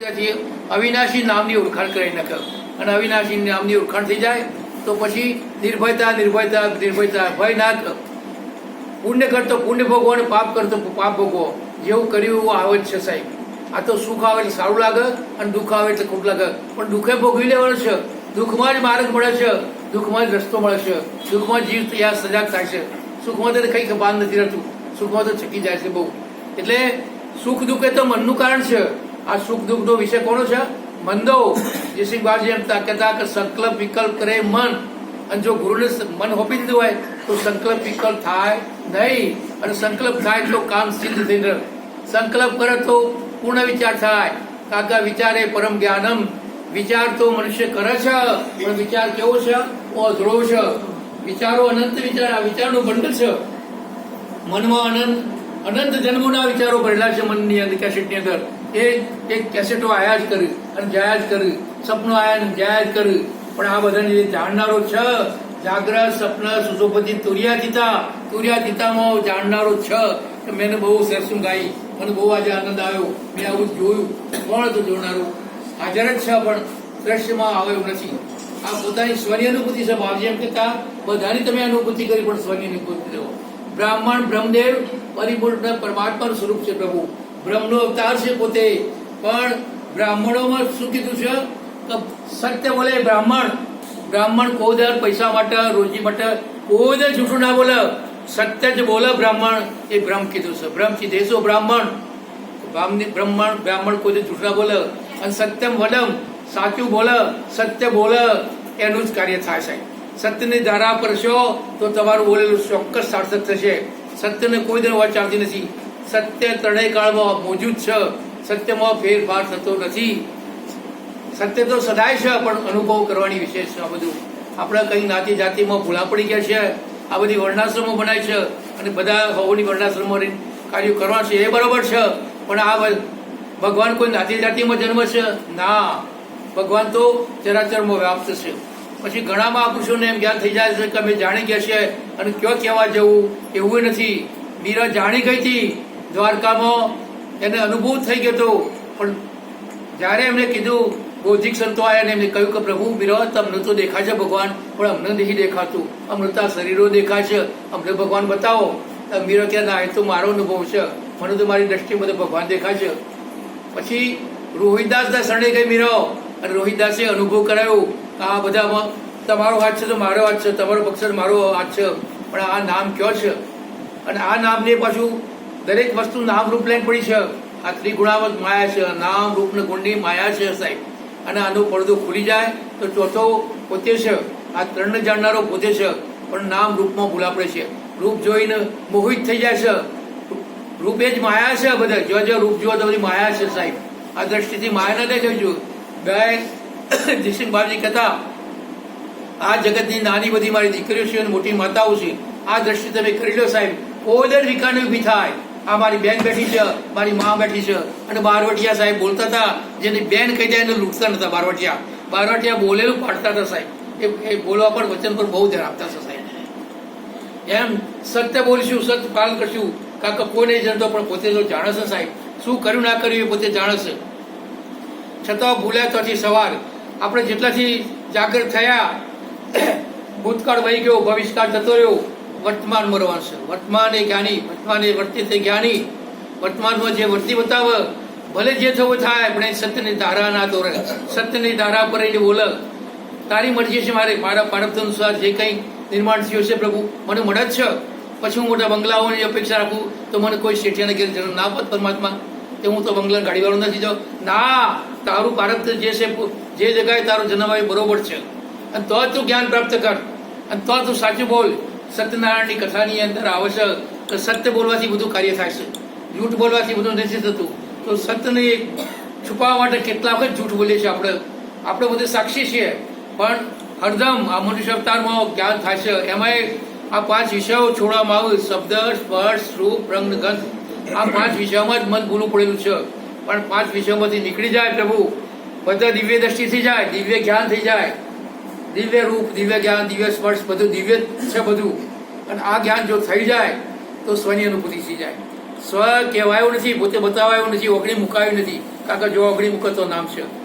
ત્યાંથી અવિનાશી નામની ઓળખાણ કરી નાખે. અને અવિનાશી નામની ઓળખાણ થઈ જાય, તો પછી નિર્ભયતા નિર્ભયતા નિર્ભયતા ભય ના પુણ્ય કરતો પુણ્ય ભોગવો અને પાપ કરતો પાપ ભોગવો જેવું કર્યું એવું આવે છે સાહેબ. આ તો સુખ આવે એટલે સારું લાગે અને દુઃખ આવે એટલે ખોટ લાગે. પણ દુઃખે ભોગવી લેવાનું છે. દુઃખમાં જ માર્ગ મળે છે. દુઃખમાં જ રસ્તો મળે છે. દુઃખમાં જીવ તૈયાર, સજાગ થાય છે. સુખમાં તો કંઈ ભાન નથી રહેતું. સુખમાં તો છકી જાય છે બહુ. એટલે સુખ દુઃખ એ તો મનનું કારણ છે. આ સુખ દુઃખ નો વિષય કોનો છે? મંદો. જયસિંહ બાજી એમ કહેતા કે સંકલ્પ વિકલ્પ કરે મન. અને જો ગુરુને મન હોપી દીધું હોય, તો સંકલ્પ વિકલ્પ થાય નહીં. અને સંકલ્પ થાય તો કામ સિદ્ધ થઈ રહે સંકલ્પ કરે તો પૂર્ણ વિચાર થાય. કાકા વિચારે પરમ જ્ઞાનમ. વિચાર તો મનુષ્ય કરે છે, પણ વિચાર કેવો છે? અધરો છે. વિચારો અનંત વિચાર, આ વિચારનું બંડલ છે. મનમાં અનંત અનંત જન્મોના વિચારો ભરેલા છે મનની અંદર કેસેટની અંદર. એ એક કેસેટો આયા જ કરી અને જાયા જ કરી. સપનો આયા ને જાયા જ કરી. પણ આ બધાને જે જાણનારો છ. જાગ્રત સપન સુશોપતિ તુર્યા તુર્યાતીતામાં જાણનારો છ. કે મેં બહુ સરસું ગાઈ. મને બહુ આજે આનંદ આવ્યો. મેં આવું જોયું. કોણ હતું જોનારું? હાજર જ છે પણ દ્રશ્યમાં આવ્યું નથી. આ પોતાની સ્વની અનુભૂતિ છે બાપજી. એમ કહેતા, બધાની તમે અનુભૂતિ કરી, પણ સ્વની અનુભૂતિ લેવો બ્રાહ્મણ, બ્રહ્મદેવ, પરિપૂર્ણ પરમાત્મા સ્વરૂપ છે પ્રભુ. બ્રહ્મનો અવતાર છે પોતે. પણ બ્રાહ્મણોમાં શું કીધું છે? કે સત્ય બોલે બ્રાહ્મણ. બ્રાહ્મણ કોઈ પૈસા માટે, રોજી માટે કોઈ દર જૂઠું ના બોલે. સત્ય જ બોલે બ્રાહ્મણ. એ બ્રહ્મ કીધું છે. બ્રહ્મ દેશો બ્રાહ્મણ. બ્રાહ્મણ બ્રાહ્મણ કોઈ જૂઠ ના બોલે. અને સત્યમ વડમ સાચું બોલે, સત્ય બોલે. એનું જ કાર્ય થાય સાહેબ. સત્યની ધારા પર છો તો તમારું બોલેલું ચોક્કસ સાર્થક થશે. સત્યને કોઈ દર વાત ચાલતી નથી. સત્ય ત્રણેય કાળમાં મોજૂદ છે. સત્યમાં ફેરફાર થતો નથી. સત્ય તો સદાય છે, પણ અનુભવ કરવાની વિશેષ છે આ બધું. આપણે કઈ નાતી જાતિમાં ભૂલા પડી ગયા છે, આ બધી વર્ણાશ્રમો બનાય છે, અને બધા હવોની વર્ણાશ્રમો કાર્યો કરવા છે, એ બરોબર છે. પણ આ ભગવાન કોઈ નાતી જાતિમાં જન્મ છે? ના. ભગવાન તો ચરાચરમાં વ્યાપ્ત છે. પછી ઘણા મહાપુરુષોને એમ જ્ઞાન થઈ જાય છે કે અમે જાણી ગયા છે અને ક્યાં કહેવા જવું, એવું નથી. મીરા જાણી ગઈ હતી. દ્વારકામાં એને અનુભવ થઈ ગયો હતો પણ જ્યારે એમને કીધું, બૌદ્ધિક સંતો આવ્યા ને એમને કહ્યું કે પ્રભુ મીરા તમને તો દેખાય છે ભગવાન, પણ અમને નહીં દેખાતું. અમૃતા શરીરો દેખાય છે. અમને ભગવાન બતાવો. મીરો કે ના, એ તો મારો અનુભવ છે. મને તો મારી દ્રષ્ટિ બધે ભગવાન દેખાય છે. પછી રોહિતદાસના શરણે ગઈ મીરો. અને રોહિતદાસે અનુભવ કરાયો આ બધામાં તમારો હાથ છે તો મારો હાથ છે. તમારો પક્ષ મારો હાથ છે. પણ આ નામ કયો છે? અને આ નામને પાછું દરેક વસ્તુ નામ રૂપ લઈને પડી છે. આ ત્રિગુણાવત માયા છે. નામ રૂપને ગુણની માયા છે સાહેબ. અને આનો પડદો ખુલી જાય તો ચોથો પોતે છે. આ ત્રણ જાણનારો પોતે છે. પણ નામ રૂપમાં ભૂલા પડે છે. રૂપ જોઈને મોહિત થઈ જાય છે. રૂપ એ જ માયા છે બધા. જો જો રૂપ જુઓ તો બધી માયા છે સાહેબ. આ દ્રષ્ટિથી માયા નથી દેખાય જો બે જયસિંહ બાપજી કહેતા આ જગતની નાની બધી મારી દીકરીઓ છે અને મોટી માતાઓ છે. આ દ્રષ્ટિ તમે કરી લો સાહેબ. કોઈ દર વિકાને ઊભી થાય. આ મારી બેન બેઠી છે, મારી મા બેઠી છે. અને બારવટિયા સાહેબ બોલતા હતા, જેની બેન કહી જાય એને લૂંટતા નતા બારવટિયા. બારવટિયા બોલેલું પાડતા હતા સાહેબ. એ એ બોલવા પર વચન પર બહુ ધ્યાન આપતા હતા સાહેબ. એમ સત્ય બોલીશું, સત્ય પાલન કરશું. કાકા કોઈ નહીં જાણતો પણ પોતે તો જાણે છે સાહેબ. શું કર્યું, ના કર્યું એ પોતે જાણે છે. છતાં ભૂલ્યા ત્યાંથી સવાર. આપણે જેટલાથી જાગૃત થયા, ભૂતકાળ વહી ગયો, ભવિષ્યકાળ જતો રહ્યો. વર્તમાન મરવાનું છે. વર્તમાન એ જ્ઞાની, વર્તમાન એ વર્તી તે જ્ઞાની. વર્તમાનમાં જે વર્તી બતાવે, ભલે જે થવું થાય, પણ એ સત્યની ધારા ના દોરે. સત્યની ધારા પર એને બોલે તારી મરજી છે મારે. મારા પ્રારબ્ધ અનુસાર જે કંઈ નિર્માણ થયું છે પ્રભુ, મને મળે જ છે. પછી હું મોટા બંગલાઓની અપેક્ષા રાખું, તો મને કોઈ શેઠિયાને ઘેર જરૂર ના પત પરમાત્મા. કે હું તો બંગલા ગાડીવાળો નથી જો. ના, તારું પ્રારબ્ધ જે છે, જે જગાએ તારો જન્મ બરોબર છે. અને તો તું જ્ઞાન પ્રાપ્ત કર. અને તો તું સાચું બોલ. સત્યનારાયણની કથાની અંદર આવશ્યક કે સત્ય બોલવાથી બધું કાર્ય થાય છે. જૂઠ બોલવાથી બધું નથી થતું. તો સત્યને છુપાવવા માટે કેટલા વખત જૂઠ બોલીએ છીએ આપણે? આપણે બધે સાક્ષી છીએ. પણ હરદમ આ મનુષ્ય અવતારમાં જ્ઞાન થાય છે. એમાંય આ પાંચ વિષયો છોડવામાં આવે. શબ્દ, સ્પર્શ, રૂપ, રંગ, ગંધ. આ પાંચ વિષયોમાં જ મન ભૂલું પડેલું છે. પણ પાંચ વિષયોમાંથી નીકળી જાય પ્રભુ. બધા દિવ્ય દ્રષ્ટિથી જાય, દિવ્ય જ્ઞાન થઈ જાય. દિવ્ય રૂપ, દિવ્ય જ્ઞાન, દિવ્ય સ્પર્શ, બધું દિવ્ય છે બધું. અને આ જ્ઞાન જો થઈ જાય, તો સ્વની અનુભૂતિ થઈ જાય. સ્વ કહેવાયું નથી, પોતે બતાવાયું નથી, ઓગણી મુકાયું નથી. કાકા, જો અગડી મુકતો નામ છે.